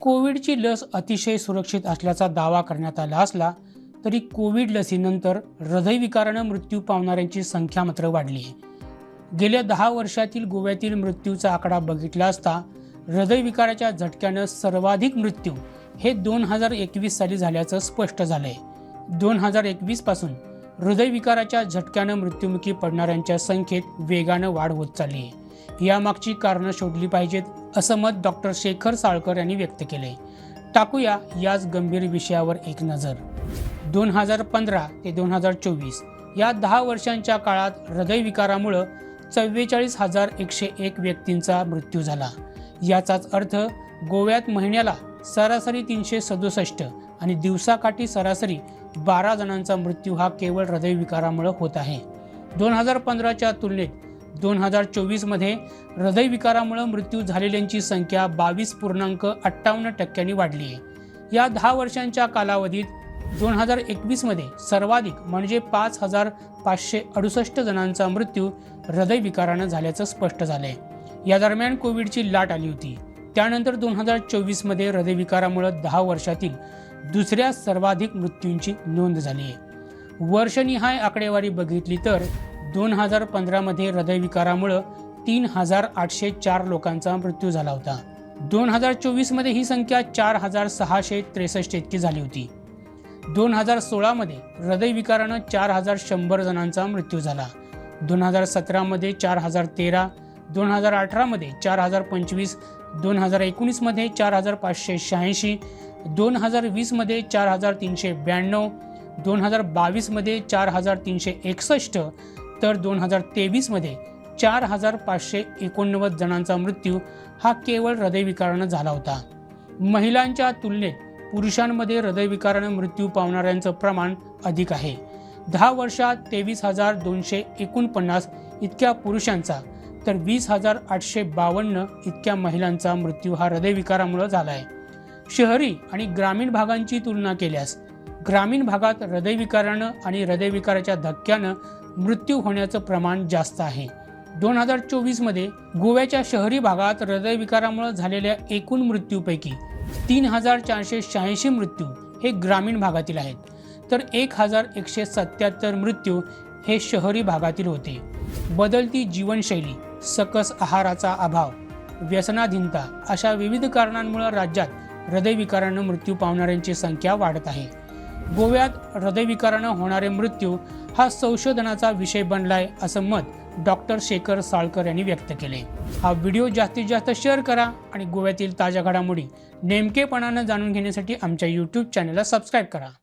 कोविडची लस अतिशय सुरक्षित असल्याचा दावा करण्यात आला असला तरी कोविड लसीनंतर हृदयविकारानं मृत्यू पावणाऱ्यांची संख्या मात्र वाढली. आहे गेल्या दहा वर्षातील गोव्यातील मृत्यूचा आकडा बघितला असता हृदयविकाराच्या झटक्यानं सर्वाधिक मृत्यू हे दोन हजार एकवीस साली झाल्याचं स्पष्ट झालं आहे दोन हजार एकवीसपासून हृदयविकाराच्या झटक्यानं मृत्युमुखी पडणाऱ्यांच्या संख्येत वेगानं वाढ होत चालली. आहे यामागची कारणं शोधली पाहिजेत असं मत डॉक्टर शेखर साळकर यांनी व्यक्त केले टाकूया याच गंभीर विषयावर एक नजर. दोन हजार पंधरा ते दोन हजार चोवीस या दहा वर्षांच्या काळात हृदयविकारामुळं चव्वेचाळीस हजार एकशे एक व्यक्तींचा मृत्यू झाला. याचाच अर्थ गोव्यात महिन्याला सरासरी तीनशे सदुसष्ट आणि दिवसाकाठी सरासरी बारा जणांचा मृत्यू हा केवळ हृदयविकारामुळे होत आहे. दोन हजार पंधराच्या तुलनेत दोन हजार चोवीसमध्ये हृदयविकारामुळे मृत्यू झालेल्यांची संख्या बावीस पूर्णांक अठ्ठावन्न टक्क्यांनी वाढली. आहे या दहा वर्षांच्या कालावधीत दोन हजार एकवीसमध्ये सर्वाधिक म्हणजे पाच हजार पाचशे अडुसष्ट जणांचा मृत्यू हृदयविकारानं झाल्याचं स्पष्ट झालंय. या दरम्यान कोविडची लाट आली होती. त्यानंतर दोन हजार चोवीसमध्ये हृदयविकारामुळे दहा वर्षातील दुसऱ्या सर्वाधिक मृत्यूंची नोंद झाली आहे वर्षनिहाय आकडेवारी बघितली तर दोन हजार पंधरामध्ये हृदयविकारामुळं तीन हजार आठशे चार लोकांचा मृत्यू झाला होता. दोन हजार चोवीसमध्ये ही संख्या चार हजार सहाशे त्रेसष्ट इतकी झाली होती. दोन हजार सोळामध्ये हृदयविकारानं चार हजार शंभर जणांचा मृत्यू झाला. दोन हजार सतरामध्ये चार हजार तेरा दोन हजार अठरामध्ये चार हजार पंचवीस दोन हजार एकोणीसमध्ये चार हजार पाचशे शहाऐंशी दोन हजार वीसमध्ये चार हजार तीनशे ब्याण्णव दोन हजार बावीसमध्ये चार हजार तीनशे एकसष्ट तर दोन हजार तेवीसमध्ये चार हजार पाचशे एकोणनव्वद जणांचा मृत्यू हा केवळ हृदयविकारानं झाला होता. महिलांच्या तुलनेत पुरुषांमध्ये हृदयविकारानं मृत्यू पावणाऱ्यांचं प्रमाण अधिक आहे. दहा वर्षात तेवीस हजार दोनशे एकोणपन्नास इतक्या पुरुषांचा तर वीस हजार आठशे बावन्न इतक्या महिलांचा मृत्यू हा हृदयविकारामुळे झाला आहे शहरी आणि ग्रामीण भागांची तुलना केल्यास ग्रामीण भागात हृदयविकारानं आणि हृदयविकाराच्या धक्क्यानं मृत्यू होण्याचं प्रमाण जास्त आहे. दोन हजार चोवीसमध्ये गोव्याच्या शहरी भागात हृदयविकारामुळे झालेल्या एकूण मृत्यूपैकी तीन हजार चारशे शहाऐंशी मृत्यू हे ग्रामीण भागातील आहेत. तर एक हजार एकशे सत्याहत्तर मृत्यू हे शहरी भागातील होते. बदलती जीवनशैली सकस आहाराचा अभाव व्यसनाधीनता अशा विविध कारणांमुळे राज्यात हृदयविकारानं मृत्यू पावणाऱ्यांची संख्या वाढत आहे. गोव्यात हृदयविकारानं होणारे मृत्यू हा संशोधनाचा विषय बनलाय असं मत डॉक्टर शेखर साळकर यांनी व्यक्त केले. हा व्हिडिओ जास्तीत जास्त शेअर करा आणि गोव्यातील ताज्या घडामोडी नेमकेपणानं जाणून घेण्यासाठी आमच्या यूट्यूब चॅनलला सबस्क्राईब करा.